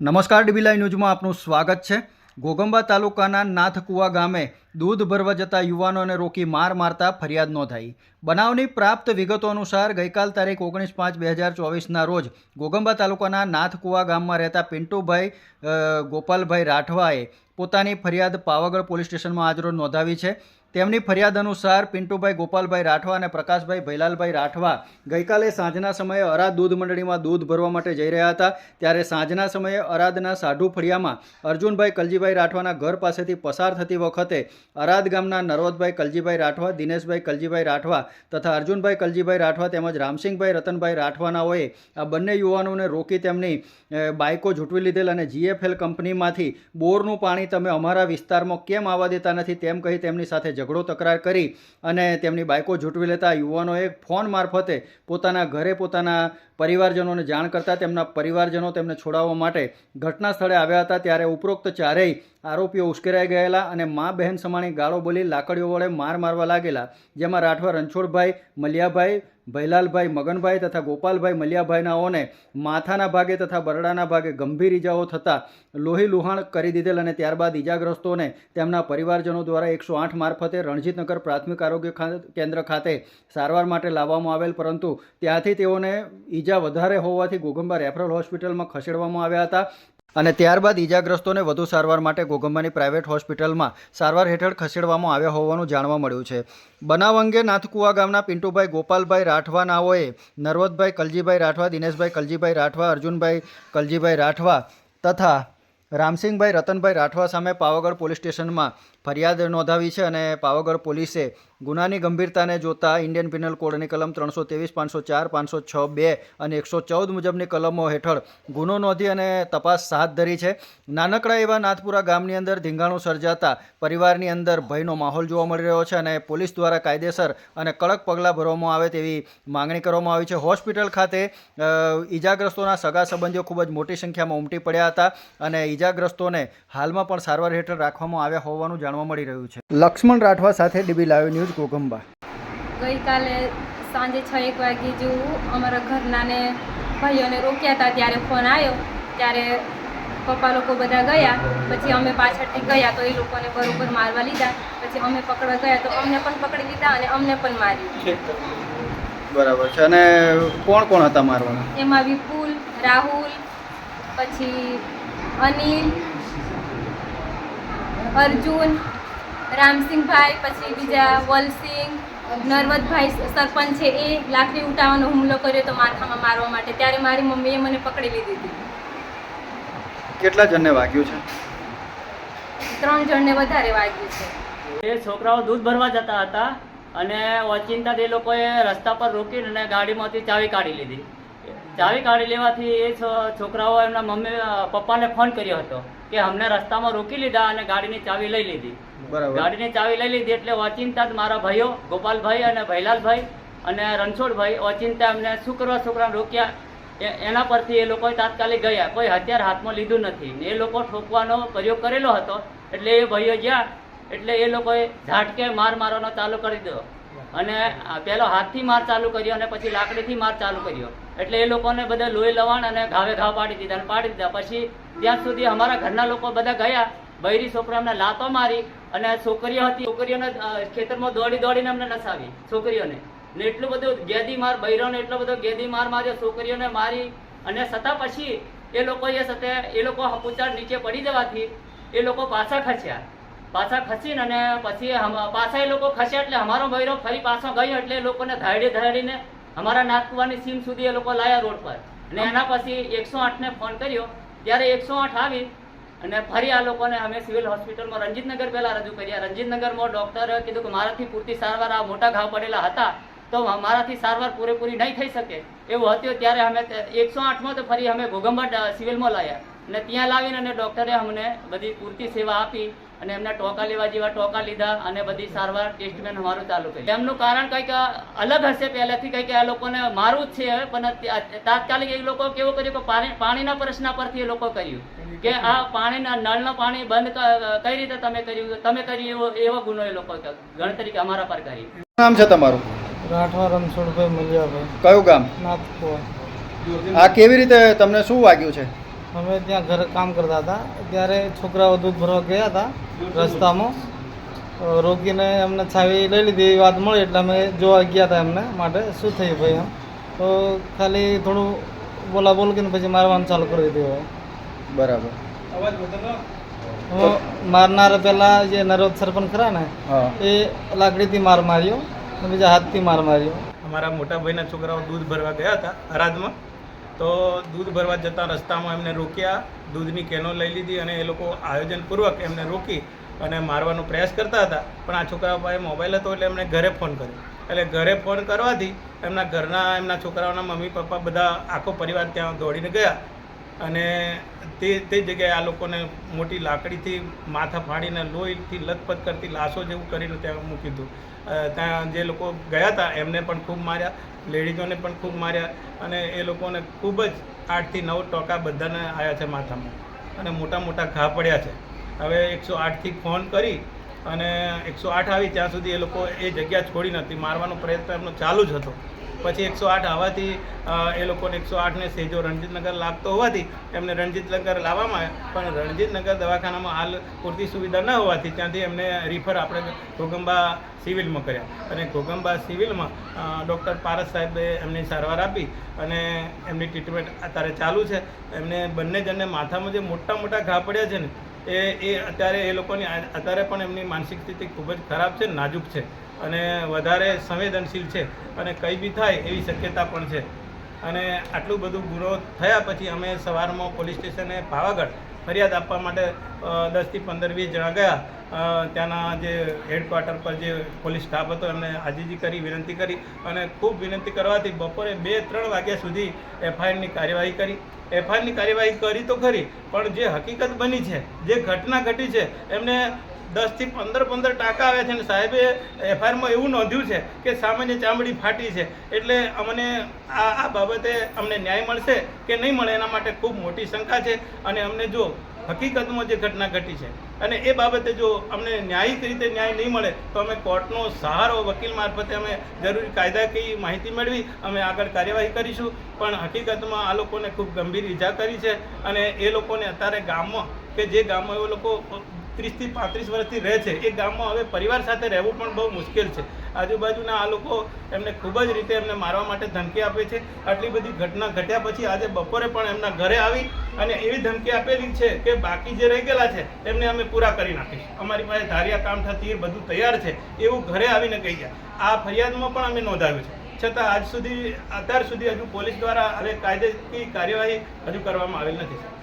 નમસ્કાર ડીબીલાઈ ન્યૂઝમાં આપનું સ્વાગત છે. ઘોગંબા તાલુકાના નાથકુવા ગામે દૂધ ભરવા જતા યુવાનોને રોકી માર મારતા ફરિયાદ નોંધાઈ. બનાવની પ્રાપ્ત વિગતો અનુસાર ગઈકાલ તારીખ ઓગણીસ પાંચ બે હજાર ચોવીસના રોજ ઘોગંબા તાલુકાના નાથકુવા ગામમાં રહેતા પિન્ટુભાઈ ગોપાલભાઈ રાઠવાએ પોતાની ફરિયાદ પાવાગઢ પોલીસ સ્ટેશનમાં આજરોજ નોંધાવી છે. તેમની ફરિયાદ અનુસાર પિન્ટુભાઈ ગોપાલભાઈ રાઠવા અને પ્રકાશભાઈ ભૈલાલભાઈ રાઠવા ગઈકાલે સાંજના સમયે અરાદ દૂધ મંડળીમાં દૂધ ભરવા માટે જઈ રહ્યા હતા. ત્યારે સાંજના સમયે અરાદના સાઢુ ફળિયામાં અર્જુનભાઈ કલજીભાઈ રાઠવાના ઘર પાસેથી પસાર થતી વખતે અરાદ ગામના નરોદભાઈ કલજીભાઈ રાઠવા, દિનેશભાઈ કલજીભાઈ રાઠવા તથા અર્જુનભાઈ કલજીભાઈ રાઠવા તેમજ રામસિંહભાઈ રતનભાઈ રાઠવાનાઓએ આ બંને યુવાનોને રોકી તેમની બાઇકો ઝૂંટવી લીધેલ અને જીએફએલ કંપનીમાંથી બોરનું પાણી તમે અમારા વિસ્તારમાં કેમ આવવા દેતા નથી તેમ કહી તેમની સાથે ઝઘડો તકરાર કરી અને તેમની બાઇકો ઝૂંટવી લેતા યુવાનોએ ફોન મારફતે પોતાના ઘરે પોતાના પરિવારજનોને જાણ કરતા તેમના પરિવારજનો તેમને છોડાવવા માટે ઘટના સ્થળે આવ્યા હતા. ત્યારે ઉપરોક્ત ચારેય આરોપીઓ ઉશ્કેરાઈ ગયેલા અને મા બહેન સમાણી ગાળો બોલી લાકડીઓ વડે માર મારવા લાગેલા, જેમાં રાઠવા રણછોડભાઈ, મલિયાભાઈ ભૈલાલભાઈ, મગનભાઈ તથા ગોપાલભાઈ મલિયાભાઈનાઓને માથાના ભાગે તથા બરડાના ભાગે ગંભીર ઇજાઓ થતાં લોહી લુહાણ કરી દીધેલ અને ત્યારબાદ ઇજાગ્રસ્તોને તેમના પરિવારજનો દ્વારા એકસો આઠ મારફતે રણજીતનગર પ્રાથમિક આરોગ્ય કેન્દ્ર ખાતે સારવાર માટે લાવવામાં આવેલ, પરંતુ ત્યાંથી તેઓને ઈજા વધારે હોવાથી ગોગંબા રેફરલ હોસ્પિટલમાં ખસેડવામાં આવ્યા હતા. અને ત્યારબાદ ઈજાગ્રસ્તોને વધુ સારવાર માટે ગોગંબાની પ્રાઇવેટ હોસ્પિટલમાં સારવાર હેઠળ ખસેડવામાં આવ્યા હોવાનું જાણવા મળ્યું છે. બનાવ અંગે નાથકુવા ગામના પિન્ટુભાઈ ગોપાલભાઈ રાઠવા નાઓએ નરવતભાઈ કલજીભાઈ રાઠવા, દિનેશભાઈ કલજીભાઈ રાઠવા, અર્જુનભાઈ કલજીભાઈ રાઠવા તથા રામસિંહભાઈ રતનભાઈ રાઠવા સામે પાવાગઢ પોલીસ સ્ટેશનમાં ફરિયાદ નોંધાવી છે અને પાવાગઢ પોલીસે ગુનાની ગંભીરતાને જોતા ઇન્ડિયન પિનલ કોડની કલમ ત્રણસો ત્રેવીસ, પાંચસો ચાર, પાંચસો છ બે અને એકસો ચૌદ મુજબની કલમો હેઠળ ગુનો નોંધી અને તપાસ હાથ ધરી છે. નાનકડા એવા નાથપુરા ગામની અંદર ધીંગાણું સર્જાતા પરિવારની અંદર ભયનો માહોલ જોવા મળી રહ્યો છે અને પોલીસ દ્વારા કાયદેસર અને કડક પગલાં ભરવામાં આવે તેવી માંગણી કરવામાં આવી છે. હોસ્પિટલ ખાતે ઈજાગ્રસ્તોના સગા સંબંધીઓ ખૂબ જ મોટી સંખ્યામાં ઉમટી પડ્યા હતા અને ઈજાગ્રસ્તોને હાલમાં પણ સારવાર હેઠળ રાખવામાં આવ્યા હોવાનું જાણવા મળી રહ્યું છે. લક્ષ્મણ રાઠવા સાથે ડીબી લાઈવ ન્યૂઝ ગોગંબા. ગઈકાલે સાંજે છ એક વાગે જેવું અમારા ઘરનાને ભાઈઓને રોક્યા હતા ત્યારે ફોન આવ્યો ત્યારે પપ્પા લોકો બધા ગયા પછી અમે પાછળથી ગયા તો એ લોકોને બરોબર મારવા લીધા પછી અમે પકડવા ગયા તો અમને પણ પકડી લીધા અને અમને પણ માર્યું. બરાબર છે. અને કોણ કોણ હતા મારવાના? એમાં વિપુલ રાહુલ પછી અનિલ અર્જુન રામસિંહભાઈ પછી બીજા વલસિંહ નર્મદભાઈ સરપંચ છે એ લાકડી ઉઠાવવાનો હુમલો કર્યો તો માથામાં મારવા માટે. ત્યારે મારી મમ્મીએ મને પકડી લીધી હતી. કેટલા જણને વાગ્યું છે? ત્રણ જણને વધારે વાગ્યું છે. એ છોકરાઓ દૂધ ભરવા જતા હતા અને ઓચિંતા એ લોકોએ રસ્તા પર રોકીને ગાડીમાંથી ચાવી કાઢી લીધી. ચાવી કાઢી લેવાથી એ છોકરાઓ એમના મમ્મી પપ્પાને ફોન કર્યો હતો કે અમને રસ્તામાં રોકી લીધા અને ગાડીની ચાવી લઈ લીધી. ગાડીની ચાવી લઈ લીધી એટલે ઓચિંતા જ મારા ભાઈઓ ગોપાલભાઈ અને ભૈલાલભાઈ અને રણછોડભાઈ ઓચિંતા એમને શું કરવા છોકરાને રોક્યા. એના પરથી એ લોકો તાત્કાલિક ગયા. કોઈ હથિયાર હાથમાં લીધું નથી. એ લોકો ઠોકવાનો પ્રયોગ કરેલો હતો. એટલે એ ભાઈઓ ગયા. એટલે એ લોકોએ ઝાટકે માર મારવાનો ચાલુ કરી દીધો. અને પેલો હાથથી માર ચાલુ કર્યો અને પછી લાકડીથી માર ચાલુ કર્યો. એટલે એ લોકોને બધા લોહી લવાણ અને ઘાવે ઘાવ પાડી દીધા અને પાડી દીધા. પછી ત્યાં સુધી અમારા ઘરના લોકો બધા ગયા, બૈરી છોકરાઓને લાતો મારી અને છોકરીઓ હતી, છોકરીઓને ખેતરમાં દોડી દોડીને અમને નસાવી છોકરીઓને. ને એટલું બધું ગેદી માર, બૈરોને એટલો બધો ગેદી માર માર્યો, છોકરીઓને મારી અને છતાં પછી એ લોકો એ સાથે, એ લોકો હપુચાર નીચે પડી જવાથી એ લોકો પાછા ખસ્યા. પાછા ખસીને અને પછી પાછા એ લોકો ખસ્યા એટલે અમારો બૈરો ફરી પાછો ગયો એટલે એ લોકોને ધાડી ધાડીને અમારા નાથકુવાની સીમ સુધી એ લોકો લાયા રોડ પર. અને એના પછી એકસો આઠને ફોન કર્યો. ત્યારે એકસો આઠ આવી અને ફરી આ લોકોને અમે સિવિલ હોસ્પિટલમાં રંજીતનગર પહેલા રજૂ કર્યા. રંજીતનગરમાં ડૉક્ટર કીધું કે મારાથી પૂરતી સારવાર આ મોટા ઘાવ પડેલા હતા તો મારાથી સારવાર પૂરેપૂરી નહીં થઈ શકે. એવું હતું ત્યારે અમે એકસો આઠમાં તો ફરી અમે ઘોગંબા સિવિલમાં લાવ્યા અને ત્યાં લાવીને અને ડૉક્ટરે અમને બધી પૂરતી સેવા આપી. અને એમને ટોકા લેવા જેવા ટોકા લીધા અને બધી સારવાર ટેસ્ટમેન અમારું ચાલુ કર્યું. એમનું કારણ કંઈક અલગ હશે પહેલેથી કંઈક આ લોકોને મારું જ છે પણ તાત્કાલિક એ લોકો કેવું કર્યું કે પાણીના પ્રશ્ન પરથી એ લોકો કર્યું. કે આ પાણીના નળનું પાણી બંધ કઈ રીતે તમે કર્યું? તમે કર્યું એવો એવો ગુનો એ લોકો ગણતરી અમારા પર કરી. નામ છે તમારું? રાઠવા રણછોડભાઈ મલિયાભાઈ. કયું ગામ? નાથપુર આ કેવી રીતે તમને શું વાગ્યું છે? અમે ત્યાં ઘરે કામ કરતા હતા. ત્યારે છોકરાઓ દૂધ ભરવા ગયા હતા રસ્તામાં. રોકીને એમને છાવી લઈ લીધી એવી વાત મળી એટલે અમે જોવા ગયા હતા એમને માટે. શું થયું ભાઈ એમ? તો ખાલી થોડું બોલા બોલ કરીને પછી મારવાનું ચાલુ કરી દીધું બરાબર. હવે મારનાર પહેલાં જે નરોદ સરપંચ ખરા ને એ લાકડીથી માર માર્યો અને બીજા હાથથી માર માર્યો. અમારા મોટા ભાઈના છોકરાઓ દૂધ ભરવા ગયા હતા અરાદમાં તો દૂધ ભરવા જતા રસ્તામાં એમને રોક્યા, દૂધની કેનો લઈ લીધી અને એ લોકો આયોજનપૂર્વક એમને રોકી અને મારવાનો પ્રયાસ કરતા હતા. પણ આ છોકરા પાસે મોબાઈલ હતો એટલે એમણે ઘરે ફોન કર્યો. એટલે ઘરે ફોન કરવાથી એમના ઘરના એમના છોકરાઓના મમ્મી પપ્પા બધા આખો પરિવાર ત્યાં દોડીને ગયા. અને તે તે જગ્યાએ આ લોકોને મોટી લાકડીથી માથા ફાડીને લોહીથી લથપથ કરતી લાશો જેવું કરીને ત્યાં મૂકી દીધું ત્યાં જે લોકો ગયા હતા, એમને પણ ખૂબ માર્યા, લેડીઝોને પણ ખૂબ માર્યા અને એ લોકોને ખૂબ જ આઠથી નવ ટોકા બધાને આવ્યા છે માથામાં અને મોટા મોટા ઘા પડ્યા છે. હવે એકસો આઠથી ફોન કરી અને એકસો આઠ આવી, ત્યાં સુધી એ લોકો એ જગ્યા છોડી નથી. મારવાનો પ્રયત્ન એમનો ચાલુ જ હતો. પછી એકસો આઠ આવવાથી એ લોકોને એકસો આઠને સેજો રણજીતનગર લાગતો હોવાથી એમને રણજીતનગર લાવવામાં પણ રણજીતનગર દવાખાનામાં હાલ પૂરતી સુવિધા ન હોવાથી ત્યાંથી એમને રિફર આપણે ઘોગંબા સિવિલમાં કર્યા. અને ઘોગંબા સિવિલમાં ડૉક્ટર પારસ સાહેબે એમની સારવાર આપી અને એમની ટ્રીટમેન્ટ અત્યારે ચાલુ છે. એમને બંને જણને માથામાં જે મોટા મોટા ઘા પડ્યા છે ને એ એ અત્યારે એ લોકોની અત્યારે પણ એમની માનસિક સ્થિતિ ખૂબ જ ખરાબ છે, નાજુક છે અને વધારે સંવેદનશીલ છે અને કંઈ બી થાય એવી શક્યતા પણ છે. અને આટલું બધું ગુનો થયા પછી અમે સવારમાં પોલીસ સ્ટેશને પાવાગઢ ફરિયાદ આપવા માટે દસથી પંદર, વીસ જણા ગયા. ત્યાંના જે હેડક્વાર્ટર પર જે પોલીસ સ્ટાફ હતો, એમને હાજીજી કરી, વિનંતી કરી અને ખૂબ વિનંતી કરવાથી બપોરે બે, ત્રણ વાગ્યા સુધી એફઆઈઆરની કાર્યવાહી કરી. એફઆઈઆરની કાર્યવાહી કરી તો ખરી, પણ જે હકીકત બની છે, જે ઘટના ઘટી છે, એમને દસથી પંદર પંદર ટાંકા આવ્યા છે અને સાહેબે એફઆઈઆરમાં એવું નોંધ્યું છે કે સામાન્ય ચામડી ફાટી છે. એટલે અમને આ આ બાબતે અમને ન્યાય મળશે કે નહીં મળે એના માટે ખૂબ મોટી શંકા છે અને અમને જો હકીકતમાં જે ઘટના ઘટી છે અને એ બાબતે જો અમને ન્યાયિક રીતે ન્યાય નહીં મળે તો અમે કોર્ટનો સહારો વકીલ મારફતે અમે જરૂરી કાયદાકીય માહિતી મેળવી, અમે આગળ કાર્યવાહી કરીશું. પણ હકીકતમાં આ લોકોને ખૂબ ગંભીર ઈજા કરી છે અને એ લોકોને અત્યારે ગામમાં કે જે ગામમાં એ લોકો ત્રીસથી પાંત્રીસ વર્ષથી રહે છે. એ ગામમાં હવે પરિવાર સાથે રહેવું પણ બહુ મુશ્કેલ છે. આજુબાજુના આ લોકો એમને ખૂબ જ રીતે એમને મારવા માટે ધમકી આપે છે. આટલી બધી ઘટના ઘટ્યા પછી આજે બપોરે પણ એમના ઘરે આવી અને એવી ધમકી આપેલી છે કે બાકી જે રહી ગયેલા છે, એમને અમે પૂરા કરી નાખીશું. અમારી પાસે ધારિયા કામ થતી એ બધું તૈયાર છે. એવું ઘરે આવીને કહી ગયા. આ ફરિયાદમાં પણ અમે નોંધાવ્યું છે. છતાં આજ સુધી, અત્યાર સુધી હજુ પોલીસ દ્વારા હવે કાયદેની કાર્યવાહી હજુ કરવામાં આવેલ નથી